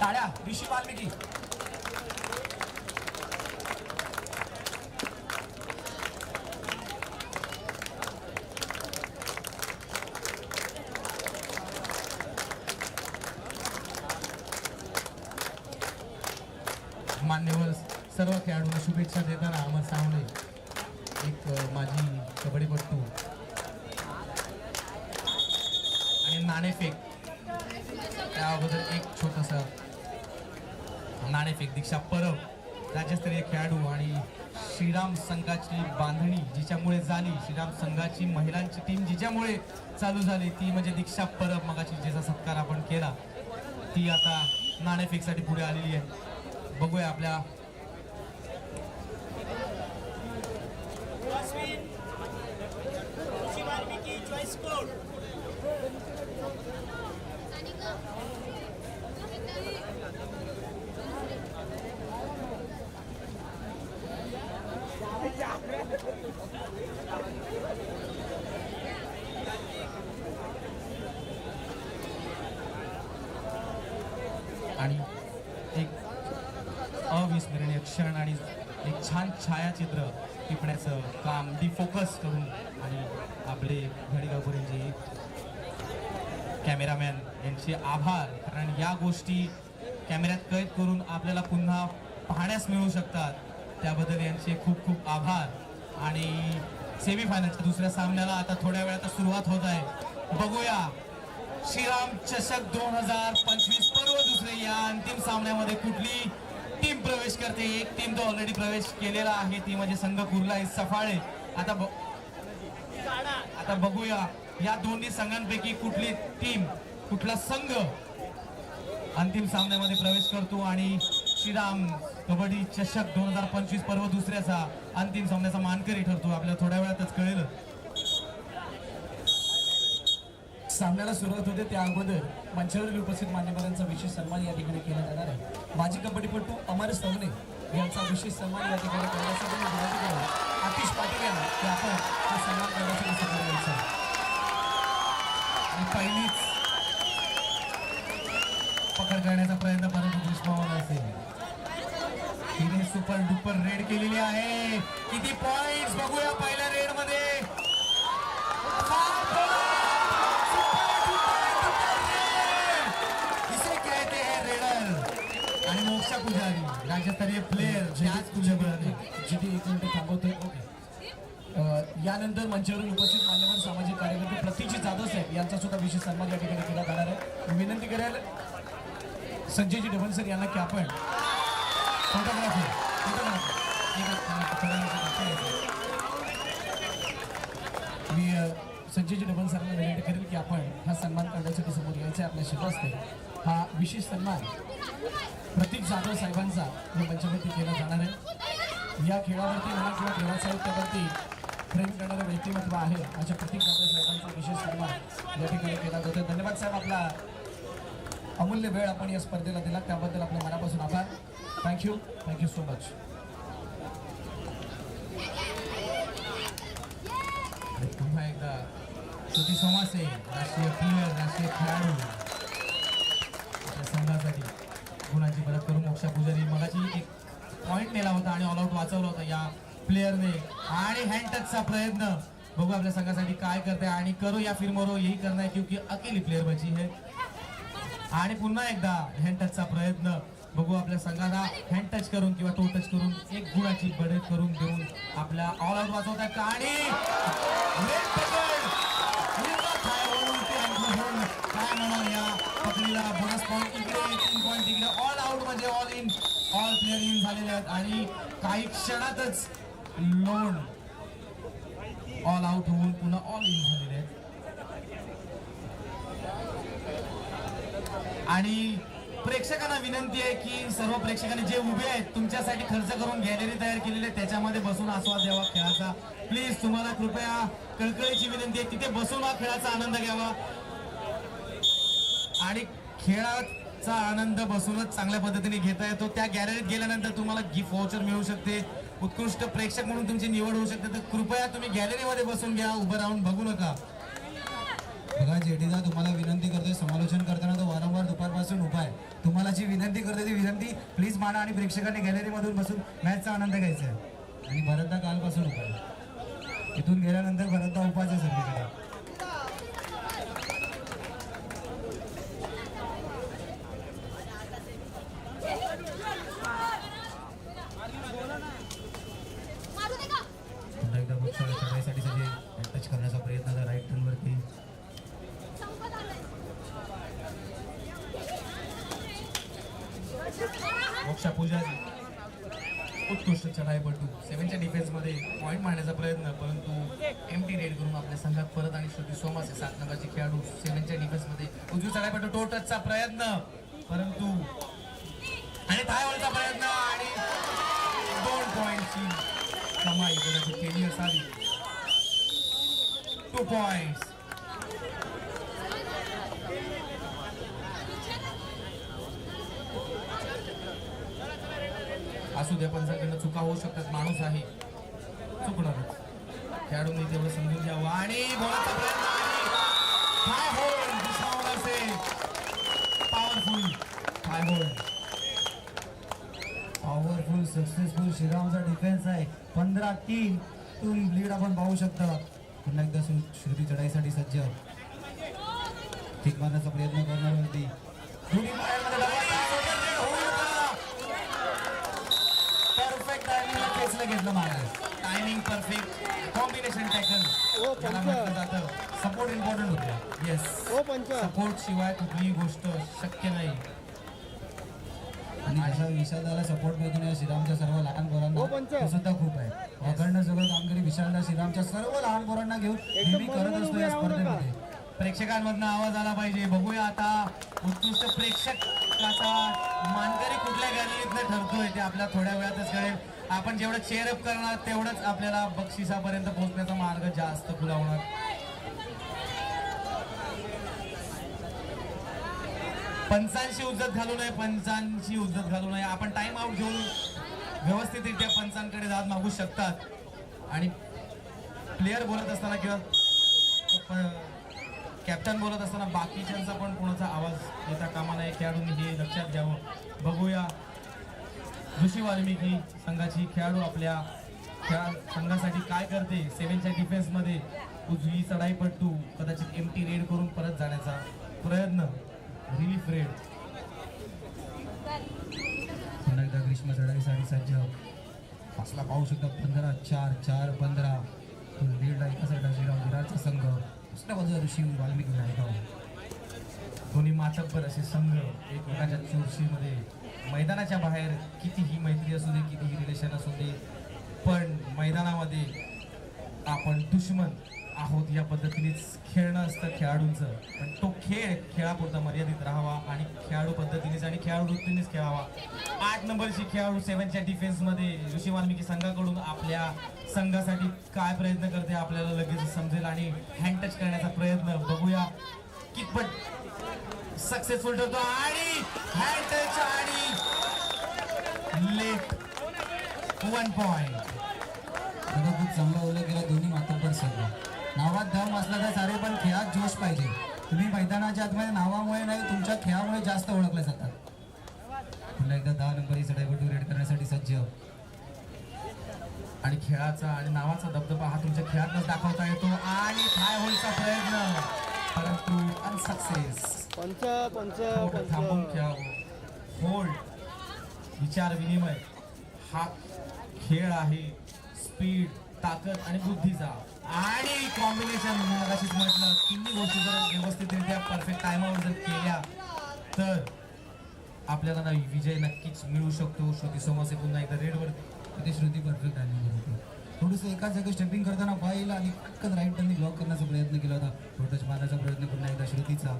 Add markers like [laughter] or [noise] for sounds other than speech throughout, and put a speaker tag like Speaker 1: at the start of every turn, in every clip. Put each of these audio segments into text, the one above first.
Speaker 1: टाळ्या ऋषी वाल्मिकी.
Speaker 2: मान्यवर सर्व खेळाडूंना शुभेच्छा देताना अमर सावणे एक माझी कबड्डीपट्टू आणि नाणेफेक. त्या अगोदर एक छोटासा नाणेफेक दीक्षा परब राज्यस्तरीय खेळाडू आणि श्रीराम संघाची बांधणी जिच्यामुळे झाली. श्रीराम संघाची महिलांची टीम जिच्यामुळे चालू झाली ती म्हणजे दीक्षा परब मगाची जिचा सत्कार आपण केला. ती आता नाणेफेकसाठी पुढे आलेली आहे. बघूया आपल्या
Speaker 3: अश्विन ऋषी वाल्मिकी चॉईस कोड
Speaker 2: आणि एक अविस्मरणीय क्षण आणि एक छान छायाचित्र टिपण्याचं काम डिफोकस करून आणि आपले घडीगावकरींचे कॅमेरामॅन यांचे आभार. कारण या गोष्टी कॅमेऱ्यात कैद करून आपल्याला पुन्हा पाहण्यास मिळू शकतात. त्याबद्दल यांचे खूप खूप आभार. आणि सेमीफायनलच्या दुसऱ्या सामन्याला आता थोड्या वेळात सुरुवात होत आहे. बघूया. श्रीराम चषक दोन हजार पंचवीस पर्व दुसरे या अंतिम सामन्यामध्ये कुठली प्रवेश करते. एक टीम तो ऑलरेडी प्रवेश केलेला आहे. ती म्हणजे संघ कुर्ला आहे. सफाळे. आता आता बघूया. या दोन्ही संघांपैकी कुठली टीम कुठला संघ अंतिम सामन्यामध्ये प्रवेश करतो आणि श्रीराम कबड्डी चषक दोन हजार पंचवीस पर्व दुसऱ्याचा अंतिम सामन्याचा मानकरी ठरतो. आपल्याला थोड्या वेळातच कळेल.
Speaker 1: सामन्याला सुरुवात होते त्या अगोदर. मंचावरील उपस्थित मान्यवरांचा विशेष सन्मान या ठिकाणी केला जाणार आहे. माजी कबड्डीपटू अमर सवने यांचा विशेष सन्मान या ठिकाणी करण्यासाठी मी विनंती करेन. आतिश पाटील यांना आपण हा सन्मान करण्यासाठी सन्मान द्यायचा
Speaker 2: आणि पहिलीच पकड करण्याचा प्रयत्न परंतु दुष्पावन असेल. तिने सुपर डुपर रेड केलेली आहे. किती पॉइंट बघूया पहिल्या रेडमध्ये. आणि मोक्षा पुजारी राज्यस्तरीय प्लेअर त्याच पुजारी.
Speaker 1: जिथे एक मिनिट थांबवतोय ओके यानंतर मंचावरील उपस्थित मान्यवर सामाजिक कार्यकर्ते प्रतीची जाधव साहेब यांचा सुद्धा विशेष सन्मान या ठिकाणी केला जाणार आहे. विनंती करेल संजयजी डबल सर यांना की आपण फोटोग्राफी मी संजयजी डबल सरांना विनंती करेल की आपण हा सन्मान करण्यासाठी समोर यायचा आहे आपल्या शिवास्ते हा विशेष सन्मान प्रतीक जाधव साहेबांचा या मंचावरती केला जाणार आहे. या खेळावरती म्हणा किंवा खेळासाहित्यावरती प्रेम करणारं व्यक्तिमत्व आहे अशा प्रतीक जाधव साहेबांचा विशेष सन्मान या ठिकाणी केला जातो धन्यवाद साहेब आपला अमूल्य वेळ आपण या स्पर्धेला दिला त्याबद्दल आपल्या मनापासून आभार. थँक्यू थँक्यू सो मच
Speaker 2: पुन्हा एकदा ज्योती सोमासे राष्ट्रीय प्लेयर राष्ट्रीय खेळाडू. संघासाठी. गुणांची परत करून मोक्षा पुजारी मगाची एक पॉईंट नेला होता आणि ऑलआउट वाचवला होता या प्लेयरने आणि हँड टचचा प्रयत्न. बघू आपल्या संघासाठी काय करते आणि करो या फिर मरो यही करना क्योंकि अकेली प्लेयर बची है आणि पुन्हा एकदा हँड टचचा प्रयत्न. बघू आपल्या संघाला हँड टच करून किंवा टो टच करून एक गुणाची बढत करून देऊन आपल्या ऑल आउट वाचवतात. आणि दिला बोनस पॉईंट इकडे तीन पॉईंट तिकडे ऑल आउट म्हणजे all in all player in झालेले आहेत. आणि काही क्षणातच लोन ऑल आउट होऊन पुन्हा ऑल इन झालेले आहेत. आणि प्रेक्षकांना विनंती आहे की सर्व प्रेक्षकांनी जे उभे आहेत तुमच्यासाठी खर्च करून गॅलरी तयार केलेली आहे त्याच्यामध्ये बसून आस्वाद द्यावा खेळाचा. प्लीज तुम्हाला कृपया कळकळीची विनंती आहे तिथे बसून हा खेळाचा आनंद घ्यावा. आणि खेळाचा आनंद बसूनच चांगल्या पद्धतीने घेता येतो. त्या गॅलरीत गेल्यानंतर तुम्हाला गिफ्ट वाउचर मिळू शकते. उत्कृष्ट प्रेक्षक म्हणून तुमची निवड होऊ शकते. तर कृपया तुम्ही गॅलरीमध्ये बसून घ्या उभं राहून बघू नका.
Speaker 4: बघा जेडीदा तुम्हाला विनंती करतोय समालोचन करताना तो वारंवार दुपारपासून उभा आहे. तुम्हाला जी विनंती करतोय ती विनंती प्लीज माना आणि प्रेक्षकांनी गॅलरीमधून बसून मॅचचा आनंद घ्यायचा आहे. आणि भरतदा कालपासून उभा आहे. गेल्यानंतर भरतदा उपाच आहे सगळीकडे
Speaker 2: पुजारी उत्कृष्ट चढाईपटू सेव्हनच्या डिफेन्समध्ये पॉईंट मारण्याचा प्रयत्न परंतु एम टी रेड करून आपल्या संघात परत आणि श्रुती सोमासे सात नंबरचे खेळाडू सेव्हनच्या डिफेन्समध्ये उजवी चढाईपटू टोटसचा प्रयत्न. परंतु आणि थायवरचा प्रयत्न आणि दोन पॉईंटची कमाई केली असावी टू पॉईंट असू द्या पंचाकडनं चुका होऊ शकतात. माणूस आहे. चुकणारच खेळाडूंनी तेवढं समजून घ्यावं. आणि आणि काय होल. दिसावं पॉवरफुल काय होल.
Speaker 4: पॉवरफुल सक्सेसफुल श्रीरामचा डिफेन्स आहे. पंधरा तीन तून लीड आपण पाहू शकता. पुन्हा एकदा श्रुती चढाईसाठी सज्ज. ठीक मारण्याचा प्रयत्न करणार होती
Speaker 2: परफेक्ट खेचलं घेतलं मागे टायमिंग परफेक्ट कॉम्बिनेशन टॅकल जातं
Speaker 4: सपोर्ट इम्पॉर्टंट होते.
Speaker 2: येस सपोर्ट शिवाय कुठलीही गोष्ट शक्य नाही.
Speaker 4: आणि जसा विशालदाला सपोर्ट मिळतो श्रीरामच्या सर्व लहान पोरांना. तो सुद्धा खूप आहे. अखंड सगळं कामगिरी विशालदा श्रीरामच्या सर्व लहान पोरांना घेऊन नेहमी करत असतो या स्पर्धेमध्ये.
Speaker 2: प्रेक्षकांमधनं आवाज आला पाहिजे. बघूया आता उत्कृष्ट प्रेक्षकाचा मानकरी कुठल्या गॅलरीतनं ठरतोय ते आपल्या थोड्या वेळातच कळेल. आपण जेवढं चेअरअप करणार तेवढंच आपल्याला बक्षिसापर्यंत पोहोचण्याचा मार्ग जास्त खुला होणार पंचांशी उज्जत घालू नये पंचांची उज्जत घालू नये. आपण टाइम आउट घेऊन व्यवस्थितरित्या पंचांकडे दाद मागू शकतात. आणि प्लेअर बोलत असताना किंवा कॅप्टन बोलत असताना बाकीच्यांचा पण कोणाचा आवाज येता कामा नये खेळाडूंनी हे लक्षात घ्यावं. बघूया ऋषी वाल्मिकी संघाची खेळाडू आपल्या खेळा संघासाठी काय करते? सेव्हनच्या डिफेन्समध्ये उजवी चढाईपट्टू कदाचित एम टी रेड करून परत जाण्याचा प्रयत्न. रिलीफ रेड
Speaker 4: पुन्हा एकदा ग्रीष्म चढाईसाठी सज्ज. पाचला पाहू शकता पंधरा चार चार पंधरा. तो लीडला एका साईडला श्रीराम विराटचा संघ. दुसऱ्या शिव ऋषी वाल्मिकी नायगाव
Speaker 2: दोन्ही मातब्बर असे संघ एकमेकाच्या चुरशीमध्ये मैदानाच्या बाहेर कितीही मैत्री असू दे कितीही रिलेशन असू दे पण मैदानामध्ये आपण दुश्मन आहोत या पद्धतीनेच खेळणं असतं खेळाडूंचं. पण तो खेळ खेळापुरता मर्यादित राहावा आणि खेळाडू पद्धतीनेच आणि खेळाडू वृत्तीनेच खेळावा. आठ नंबरची खेळाडू सेव्हनच्या डिफेन्समध्ये ऋषी वाल्मिकी संघाकडून आपल्या संघासाठी काय प्रयत्न करते आपल्याला लगेच समजेल आणि हँड टच करण्याचा प्रयत्न बघूया. कितपत सक्सेसफुल ठरतो आणि हँड टच आणि लेट वन पॉइंट
Speaker 4: खूप चांगला ओलं केला दोन्ही मात्र नावात दम असला तर सारे पण खेळात जोश पाहिजे. तुम्ही मैदानाच्या आतमध्ये नावामुळे नाही तुमच्या खेळामुळे जास्त ओळखले जातात. पुन्हा एकदा दहा नंबर ही रेड करण्यासाठी सज्ज.
Speaker 2: आणि खेळाचा आणि नावाचा दबदबा हा तुमच्या खेळातच दाखवता येतो. आणि थाय होलचा प्रयत्न. परंतु अनसक्सेस
Speaker 5: पंच पंच
Speaker 2: थोडं थांबून खेळावं. होल्ड विचार विनिमय. हा खेळ आहे. स्पीड ताकद आणि बुद्धीचा आणि कॉम्बिनेशन मगाशीच म्हटलं तिन्ही गोष्टी जर व्यवस्थितरित्या परफेक्ट टायमावर जर केल्या तर आपल्याला ना विजय नक्कीच मिळू शकतो. श्रुती समोसे पुन्हा एकदा रेडवर
Speaker 4: ते श्रुती परफेक्ट आली होती थोडंसं एकाच जागी स्टेपिंग करताना पाहिलं आणि पटकन राईट टर्नी ब्लॉक करण्याचा प्रयत्न केला होता. थोडंच मारण्याचा प्रयत्न पुन्हा एकदा श्रुतीचा.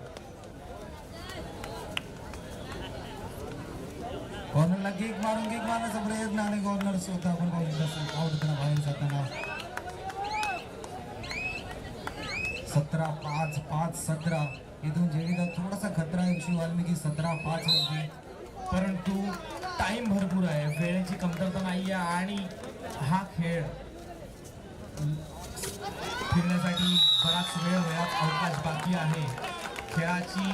Speaker 4: कॉर्नरला केक मारून केक मारण्याचा प्रयत्न आणि कॉर्नर स्वतः आपण पाहू आउट होताना बाहेर जाताना. सतरा पाच पाच सतरा. इथून जेवीला थोडासा खतरा आहे ऋषी वाल्मिकी सतरा पाच होती.
Speaker 2: परंतु टाइम भरपूर आहे. वेळेची कमतरता नाही आहे आणि हा खेळ फिरण्यासाठी बराच वेळ वेळात अवकाश बाकी आहे. खेळाची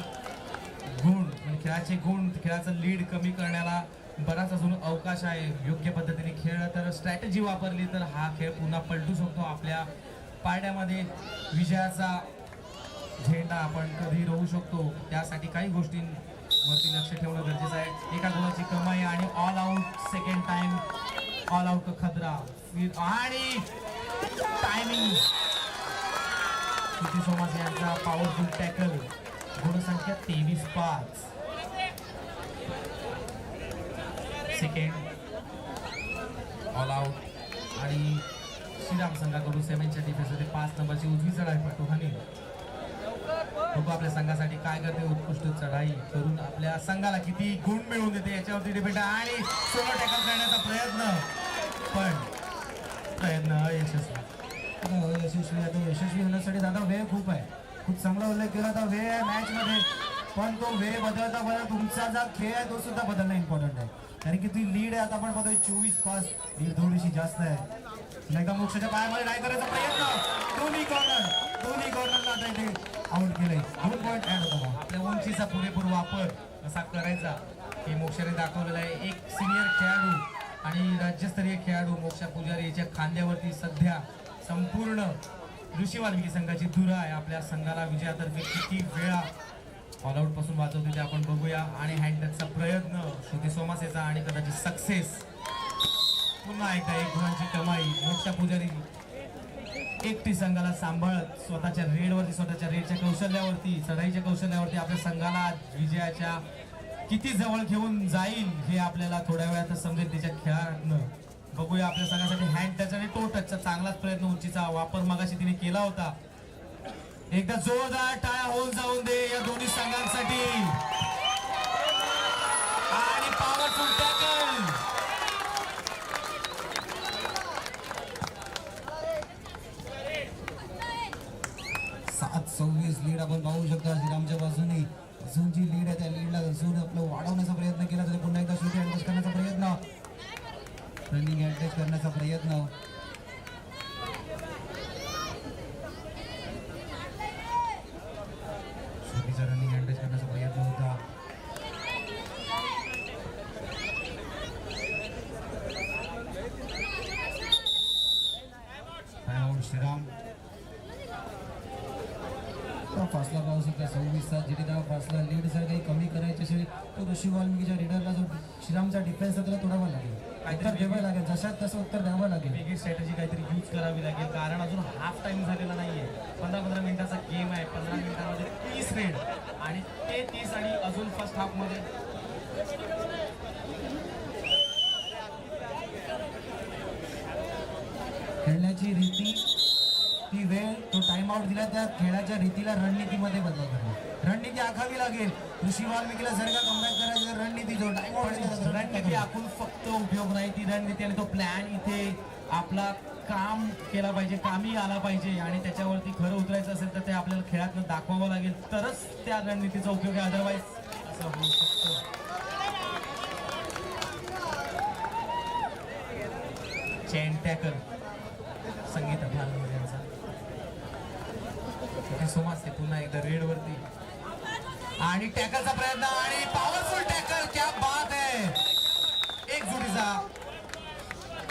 Speaker 2: गुण म्हणजे खेळाचे गुण खेळाचं लीड कमी करण्याला बराच अजून अवकाश आहे. योग्य पद्धतीने खेळ तर स्ट्रॅटेजी वापरली तर हा खेळ पुन्हा पलटू शकतो आपल्या पारड्यामध्ये विजयाचा झेंडा आपण कधी राहू शकतो. त्यासाठी काही गोष्टींवरती लक्ष ठेवणं गरजेचं आहे. एका गोलाची कमाई आणि all out second time all out खतरा. आणि टायमिंग सोमास यांचा पॉवरफुल टॅकल गुणसंख्या तेवीस पाच. सेकंड ऑल आउट आणि श्रीराम संघाकडून सेव्हनच्या डिफेन्समध्ये पाच नंबरची उजवी चढाई पडतो हानी बघू आपल्या संघासाठी काय करते? उत्कृष्ट चढाई करून आपल्या संघाला किती गुण मिळवून देते याच्यावरती डिपेंड आहे. आणि सोलो टॅकल करण्याचा प्रयत्न. पण प्रयत्न अयशस्वी
Speaker 4: यशस्वी. आता यशस्वी होण्यासाठी दादा वेळ खूप आहे. खूप चांगला उल्लेख केला आता वेळ आहे मॅचमध्ये पण तो वेळ बदलता बदल तुमचा जो खेळ आहे तो सुद्धा बदलणं इम्पॉर्टंट आहे. कारण की ती लीड आहे आता आपण बघतोय चोवीस पास. लीड थोडीशी जास्त आहे. पुन्हा मोक्षाच्या पायामध्ये नाही करायचा प्रयत्न. दोन्ही कॉर्नर दोन्ही कॉर्नरला आता इथे आउट केलंय. दोन पॉईंट ऍड होता
Speaker 2: आपल्या उंचीचा पुरेपूर वापर कसा करायचा हे मोक्षाने दाखवलेला आहे. एक सिनियर खेळाडू आणि राज्यस्तरीय खेळाडू मोक्षा पुजारी याच्या खांद्यावरती सध्या संपूर्ण ऋषी वाल्मिकी संघाची धुरा आहे. आपल्या संघाला विजयातर्फे किती वेळा ऑलआउटपासून वाचवते ते आपण बघूया. आणि हँडटचचा प्रयत्न श्रुती सोमासेचा आणि कदाचित सक्सेस पुन्हा एकदा एक गुणांची कमाई मोठ्या पुजारी एकटी संघाला सांभाळत स्वतःच्या रेडवरती स्वतःच्या रेडच्या कौशल्यावरती चढाईच्या कौशल्यावरती आपल्या संघाला विजयाच्या किती जवळ घेऊन जाईल हे आपल्याला थोड्या वेळात समजेल त्याच्या खेळानं. बघूया आपल्या संघासाठी हँड टच आणि टो टचचा चांगलाच प्रयत्न उंचीचा वापर मगाशी तिने केला होता. एकदा जोरदार टाळ्या होऊन जाऊन दे या दोन्ही संघांसाठी. आणि पावर टॅकल
Speaker 4: सात सव्वीस लीड आपण पाहू शकतो. श्रीरामच्या बाजूने अजून जी लीड आहे त्या लीडला अजून आपलं वाढवण्याचा प्रयत्न केला. तरी पुन्हा एकदा शेवटी अटॅच करण्याचा प्रयत्न. रनिंग अटॅच करण्याचा प्रयत्न शेवटीचा रनिंग अटॅच करण्याचा प्रयत्न होता Timeout श्रीराम फासला पाहू शकता सव्वीसचा जिथे तेव्हा फासला लीड जर काही कमी करायची असेल तर ऋषी वाल्मिकीच्या लीडरला जो श्रीरामचा डिफेन्स त्याला तोडावा लागेल. उत्तर द्यावं लागेल. जशात तसं उत्तर द्यावं लागेल.
Speaker 2: वेगळी स्ट्रॅटेजी काहीतरी यूज करावी लागेल. कारण अजून हाफ टाइम झालेला नाहीये. पंधरा पंधरा मिनिटाचा गेम आहे. पंधरा मिनिटामध्ये तीस रेड आणि ते तीस आणि अजून फर्स्ट हाफमध्ये
Speaker 4: खेळण्याची रीती ती वेळ तो टाइम आउट दिला त्या खेळाच्या रीतीला रणनीतीमध्ये बदल करा रणनीती आखावी लागेल. ऋषी वाल्मिकीला जर का कमबॅक करायचं रणनीती जो टाइम
Speaker 2: रणनीती आखून फक्त उपयोग नाही. ती रणनीती आणि तो प्लॅन इथे आपला काम केला पाहिजे कामी आला पाहिजे. आणि त्याच्यावरती खरं उतरायचं असेल तर ते आपल्याला खेळातनं दाखवावं लागेल. तरच त्या रणनीतीचा उपयोग आहे. अदरवाईज असं होऊ शकतं. चेन टॅकल संगीत भारत यांचा तिथे पुन्हा एकदा रेड वरती. आणि टॅकलचा प्रयत्न आणि पॉवरफुल टॅकल क्या बात आहे एक जुडीचा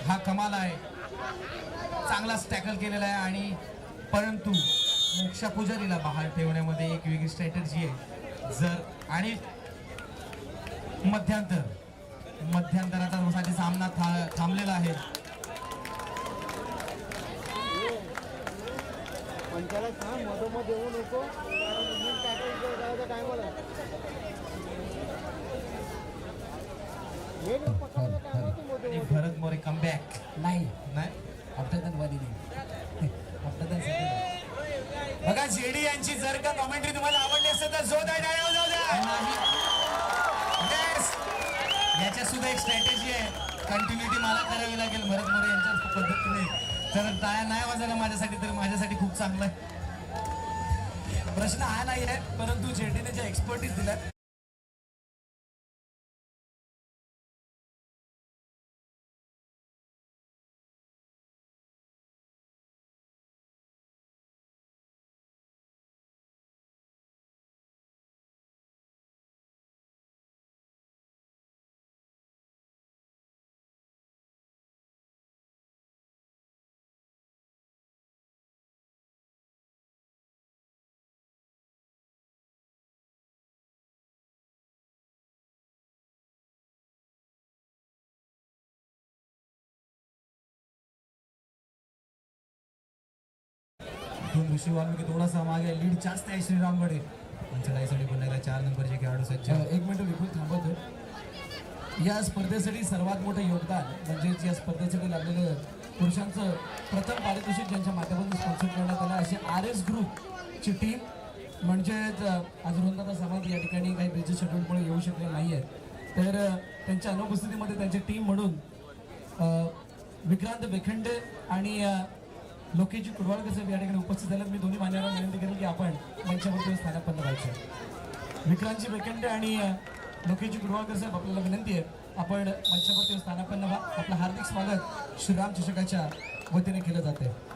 Speaker 2: हा कमाल आहे. चांगलाच टॅकल केलेला आहे आणि परंतु मोक्षा पुजारीला बाहेर ठेवण्यामध्ये एक वेगळी स्ट्रॅटर्जी आहे. जर आणि मध्यांतर मध्यांतराचा साठी सामना था थांबलेला आहे.
Speaker 5: त्याला सांग मधोमध येऊ नको टायमाला
Speaker 2: आणि भरत मोरे कमबॅक
Speaker 4: नाही.
Speaker 2: नाही?
Speaker 4: अपटेतनवादी [laughs] नाही.
Speaker 3: बघा जेडी यांची जर का कॉमेंट्री तुम्हाला आवडली असेल तर जो द्या टाळ्या जाऊ द्या.
Speaker 2: याच्या सुद्धा एक स्ट्रॅटेजी आहे. कंटिन्युटी मला करावी लागेल भरत मोरे यांच्या पद्धतीने. तर टाळ्या नाही वाजायला माझ्यासाठी तर माझ्यासाठी खूप चांगलं आहे.
Speaker 1: प्रश्न हा नाही आहे परंतु जेडीने जे एक्सपर्टीज दिल्या
Speaker 4: दोन ऋषी वाल्मिकी थोडासा मागे लीड जास्त आहे श्रीरामकडे पण चढाईसाठी पण एकदा चार नंबरचे खेळाडू सज्ज.
Speaker 1: एक मिनिट विपुल थांबवतो या स्पर्धेसाठी सर्वात मोठं योगदान म्हणजेच या स्पर्धेसाठी लागलेलं पुरुषांचं प्रथम पारितोषिक ज्यांच्या माध्यमातून स्पॉन्सर करण्यात आलं अशी आर एस ग्रुपची टीम म्हणजेच आज वृंदादा समाज या ठिकाणी काही बिझी शेड्यूलमुळे येऊ शकले नाही आहेत तर त्यांच्या अनुपस्थितीमध्ये त्यांची टीम म्हणून विक्रांत बेखंडे आणि अ, लोकेशजी कुडवाळकर साहेब या ठिकाणी उपस्थित झाल्यात मी दोन्ही मान्यवरांना विनंती करेल की आपण मंचावरती स्थानापन्न व्हायचं. विक्रांतजी बेकंडे आणि लोकेशजी कुडवाळकर साहेब आपल्याला विनंती आहे आपण मंचावरती स्थानापन्न व्हा. आपलं हार्दिक स्वागत श्रीराम चषकाच्या वतीने केलं जाते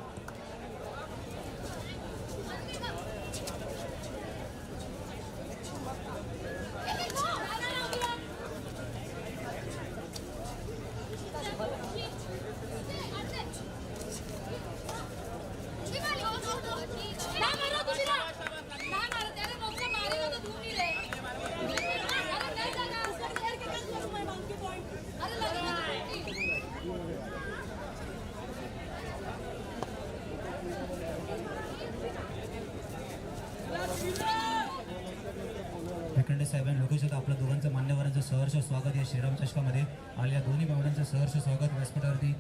Speaker 4: साहेब आणि लोकेश होतं आपल्या दोघांचं मान्यवरांचं सहर्ष स्वागत या श्रीराम चषकामध्ये. आलेल्या दोन्ही मावड्यांचं सहर्ष स्वागत व्यासपीठावरती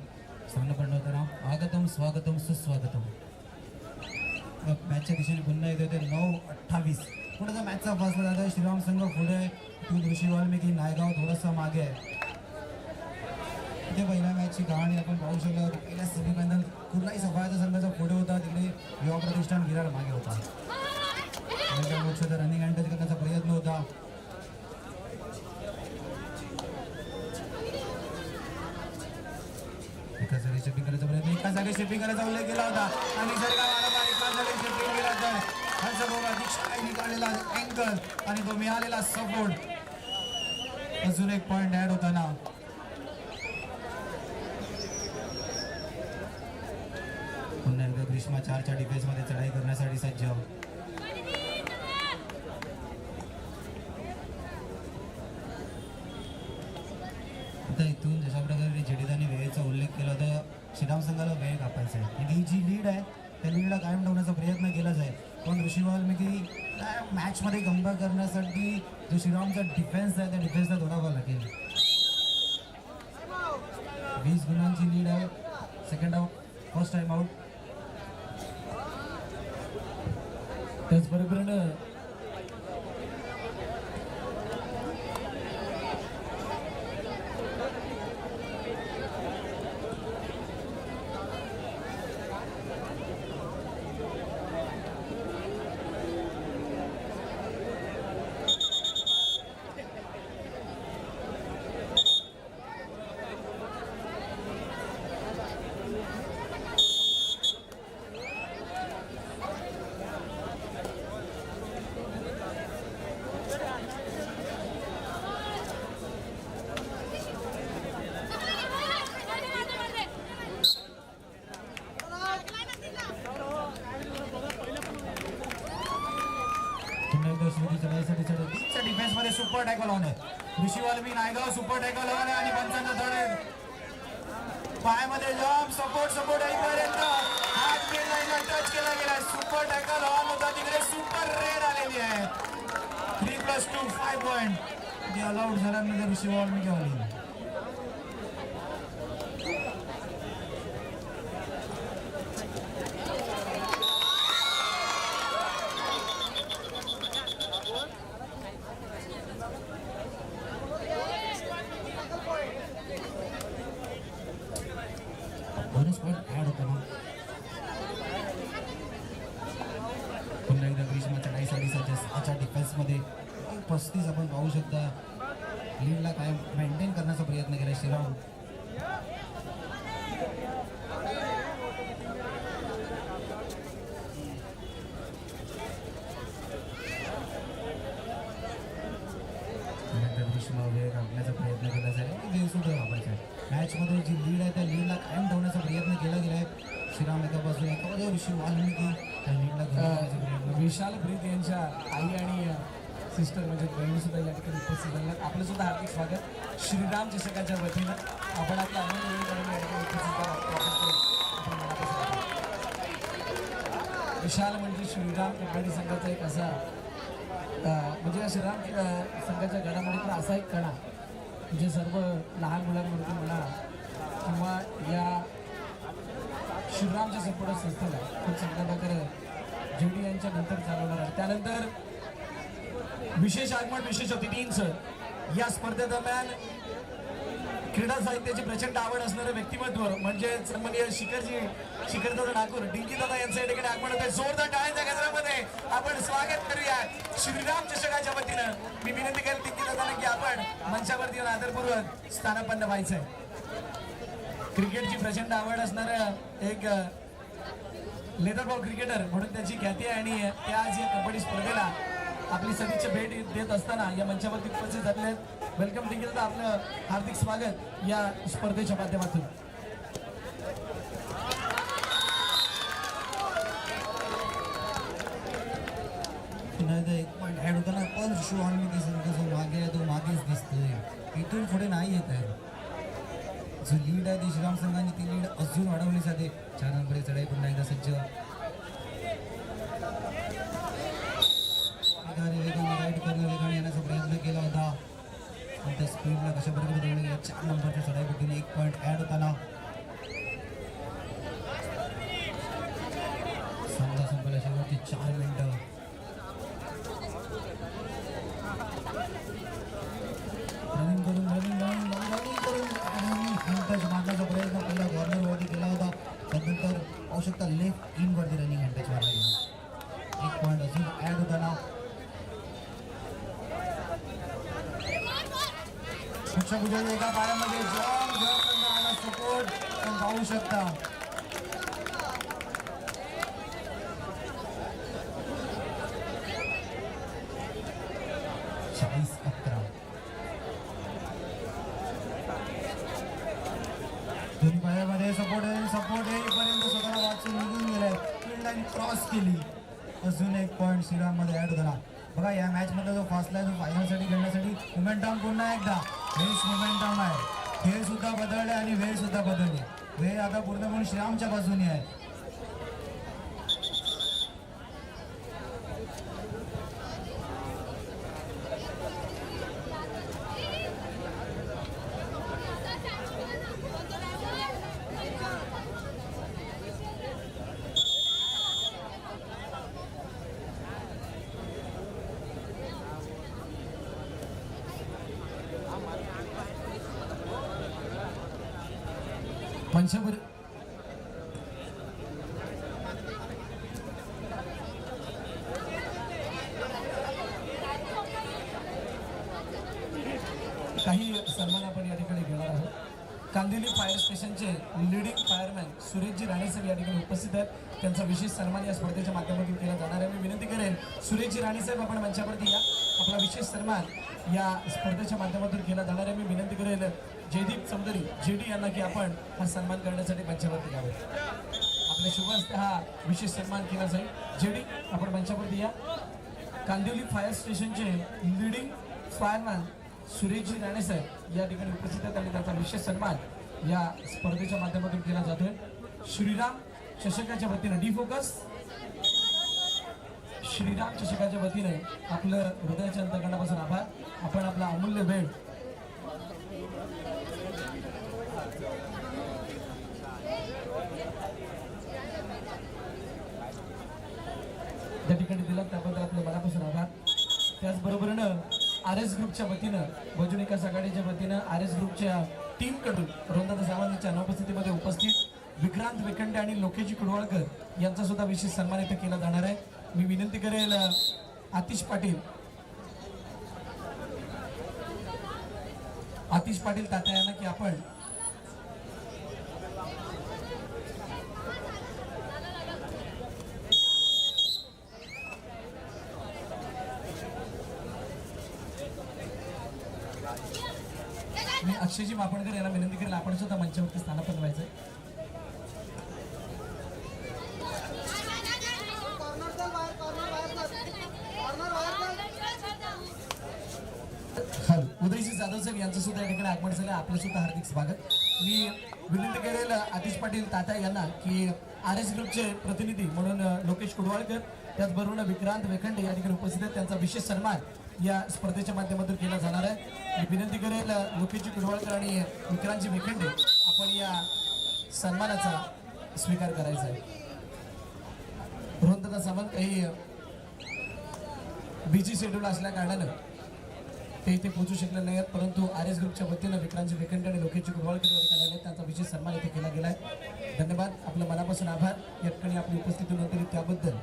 Speaker 4: सामना होताना आगतम स्वागतम सुस्वागतम. मॅचच्या दिशेने पुन्हा येत होते नऊ अठ्ठावीस. पुढचा मॅचचा फसला जातो श्रीराम संघ पुढे तू ऋषी वाल्मिकी नायगाव थोडंसं मागे आहे. इथे पहिल्या मॅचची कहाणी आपण पाहू शकलो. पहिल्या सेमीफायनल कुठलाही सफायचा संघाचा पुढे होता. तिकडे युवा प्रतिष्ठान विरार मागे होता. रनिंग अँड होता एका जागी शिपिंग करायचा प्रयत्न एका जागी शेपिंग करायचा उल्लेख केला होता आणि जर अँकल आणि तो मिळालेला सपोर्ट अजून एक पॉइंट ऍड होताना पुन्हा एकदा ग्रीष्मा चारच्या डिफेन्समध्ये चढाई करण्यासाठी सज्ज. आता इथून जशा प्रकारे जडेजाने वेळेचा उल्लेख केला होता श्रीराम संघाला वेळ कापायचा आहे. आणि ही जी लीड आहे त्या लीडला कायम ठेवण्याचा प्रयत्न केला जाईल पण ऋषी वाल्मिकी मॅचमध्ये कमबॅक करण्यासाठी जो श्रीरामचा डिफेन्स आहे त्या डिफेन्सला धोडावा लागेल. वीस गुणांची लीड आहे. Second out first time out
Speaker 1: त्याचबरोबर
Speaker 4: पुन्हा एकदा श्रुती चढाईसाठी चढत तीनच्या डिफेन्समध्ये सुपर टॅकल ऑन आहे ऋषी मी नायगाव सुपर टॅकल ऑन आहे आणि पंचांचा धड. पायामध्ये जॉब सपोर्ट सपोर्ट ऐकपर्यंत हात गेला टच केला गेला सुपर टॅकल ऑन होता. तिकडे सुपर रेड आलेली आहे. Three plus two five point ते अलाउड झाल्यानंतर ऋषी वाल्मी आली बोनस पॉईंट ॲड होता ना पुन्हा एकदा ग्रीष्मा चढाईसाठी सज्ज डिफेन्समध्ये पस्तीस आपण पाहू शकता लीडला काय मेंटेन करण्याचा प्रयत्न केला श्रीराम नंतर ग्रीष्मा वेळ काढण्याचा प्रयत्न केला जाईल आणि वेळ सुद्धा वापरायचा आहे मॅचमध्ये जी लीड आहे त्या लीडला कायम ठेवण्याचा प्रयत्न केला गेला आहे. श्रीराम एका बाजूला एका बाजूला ऋषी वाल्मिकी त्या लीडला घेऊन
Speaker 1: अ, विशाल प्रीत यांच्या आई आणि सिस्टर म्हणजे बहिणी सुद्धा या ठिकाणी उपस्थित झाल्या आपलं सुद्धा हार्दिक स्वागत. श्रीराम चषकाच्या वतीनं आपण आपला आनंद व्यक्त करून या ठिकाणी उपस्थित झाला. आपण ते- आपण मनापासून आभार. विशाल म्हणजे श्रीराम कबड्डी संघाचा एक असा अं, म्हणजे या श्रीराम अं, संघाच्या गडामधील असा एक कणा. जे सर्व लहान मुलांवरती म्हणा किंवा या श्रीरामच्या संपूर्ण संस्थेला खूप चांगल्या प्रकारे जेवढी यांच्या नंतर चालवणार आहे. त्यानंतर विशेष आगमन विशेष अतिथींचं या स्पर्धेदरम्यान क्रीडा साहित्याची प्रचंड आवड असणारं व्यक्तिमत्व म्हणजे सन्माननीय शिखरजी शिखरदादा ठाकूर डिंकी दादा यांचं या ठिकाणी आगमन होतं जोरदार टाळ्यांच्या गजरामध्ये आपण स्वागत करूया. श्रीराम चषकाच्या वतीनं मी विनंती करेल डिंकी की आपण मंचावरती येऊन आदरपूर्वक स्थानापन्न व्हायचंय. क्रिकेटची प्रचंड आवड असणारं एक लेदर बॉल क्रिकेटर म्हणून त्याची ख्याती आहे आणि त्या आज या कबड्डी स्पर्धेला आपली सदिच्छा भेट देत असताना या मंचावरती उपस्थित झालेले आहेत. वेलकम देखील आपलं हार्दिक स्वागत या स्पर्धेच्या माध्यमातून.
Speaker 4: नाही एक पॉईंट ॲड होताना पण शो आम्ही दिसत जो मागे आहे तो मागेच दिसतोय. इथून पुढे नाही येत आहे. जो लीड आहे ती श्रीराम संघाने ती लीड अजून वाढवली जाते चार नंबरची चढाई पुन्हा एकदा सज्ज. राईट करणं वेगाने येण्याचा प्रयत्न केला होता. पण त्या स्पीडला कशा प्रकारे दौडले गेल्या चार नंबरच्या चढाई पद्धतीने एक पॉईंट ॲड होताना. समजा संपला शेवटची चार शिक्षक एका पायामध्ये जॉब जॉब सपोर्ट पण पाहू शकता. चाळीस अकरा. दोन्ही पायामध्ये सपोर्ट येईल सपोर्ट येईपर्यंत स्वतःला वाचून निघून गेलाय फील्ड लाईन क्रॉस केली. अजून एक पॉईंट श्रीराममध्ये ॲड झाला. बघा या मॅचमध्ये जो फासला आहे तो फायनलसाठी खेळण्यासाठी मोमेंटम पुन्हा एकदा. हेच मोमेंटम आहे. खेळ सुद्धा बदलले आणि वेळ सुद्धा बदलली. वेळ आता पूर्णपणे श्रीरामच्या बाजूने आहे.
Speaker 1: मंचावर काही सन्मान आपण या ठिकाणी घेणार आहोत. कांदिवली फायर स्टेशनचे लिडिंग फायरमॅन सुरेशजी राणेसाहेब या ठिकाणी उपस्थित आहेत. त्यांचा विशेष सन्मान या स्पर्धेच्या माध्यमातून केला जाणार आहे. मी विनंती करेन सुरेशजी राणेसाहेब आपण मंचावरती या. आपला विशेष सन्मान या स्पर्धेच्या माध्यमातून केला जाणार आहे. मी विनंती करेन जयदीप चौधरी जे डी यांना की आपण हा सन्मान करण्यासाठी मंचावरती यावे. आपल्या शुभ हस्ते हा विशेष सन्मान केला जाईल. जे डी आपण मंचावरती या. कांदिवली फायर स्टेशनचे लिडिंग फायरमॅन सुरेशजी राणेसाहेब या ठिकाणी उपस्थित आहेत आणि त्याचा विशेष सन्मान या स्पर्धेच्या माध्यमातून केला जातोय. श्रीराम चषकाच्या वतीनं डी फोकस श्रीराम चषकाच्या वतीने आपलं हृदयाच्या अंतकरणापासून आभार. आपण आपला अमूल्य वेळ त्या ठिकाणी दिला त्याबद्दल आपलं मनापासून आभार. त्याचबरोबरनं आर एस ग्रुपच्या वतीनं वजुनिका आघाडीच्या वतीनं आर एस ग्रुपच्या टीमकडून रोंदादा सावंतच्या अनुपस्थितीमध्ये उपस्थित विक्रांत वेकंडे आणि लोकेजी कुडवाळकर यांचा सुद्धा विशेष सन्मान इथे केला जाणार आहे. मी विनंती करेल आतिश पाटील. आतिश पाटील तात्या यांना की आपण मी अक्षयजी मापणकर यांना विनंती करेल आपण सुद्धा मंचावरती स्थानापन्न व्हायचं उदयजी जाधव साहेब यांचं सुद्धा या ठिकाणी आगमन झालं आपलं सुद्धा हार्दिक स्वागत. मी विनंती करेल आतिश पाटील तात्या यांना की आर एस ग्रुपचे प्रतिनिधी म्हणून लोकेश कुडवाळकर त्याचबरोबर विक्रांत वेखंडे या ठिकाणी उपस्थित आहेत. त्यांचा विशेष सन्मान या स्पर्धेच्या माध्यमातून केला जाणार आहे. मी विनंती करेल लोकेची कुडवळकर आणि विक्रांतजी वेखंडे आपण या सन्मानाचा स्वीकार करायचा आहे. रोहनदादा सावंत काही बिझी शेड्यूल असल्या कारणानं ते इथे पोहोचू शकले नाही आहेत परंतु आर एस ग्रुपच्या वतीनं विक्रांतजी वेकंड आणि लोकेची कुडवळकर या त्यांचा विशेष सन्मान इथे केला गेला आहे. धन्यवाद. आपलं मनापासून आभार. या ठिकाणी आपली उपस्थिती नोंदवली. त्याबद्दल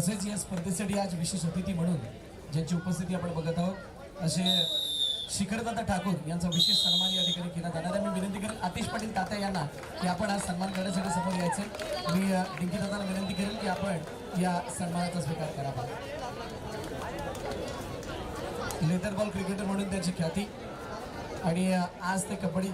Speaker 1: तसेच या स्पर्धेसाठी आज विशेष अतिथी म्हणून ज्यांची उपस्थिती आपण बघत आहोत असे शिखरदादा ठाकूर यांचा विशेष सन्मान या ठिकाणी केला जाणार आहे. मी विनंती करेन आतिश पाटील तात्या यांना की आपण आज सन्मान करण्यासाठी समोर यायचे मी अ, डिंकी दादाला विनंती करेन की आपण या सन्मानाचा स्वीकार करावा लेदर बॉल क्रिकेटर म्हणून त्याची ख्याती आणि आज ते कबड्डी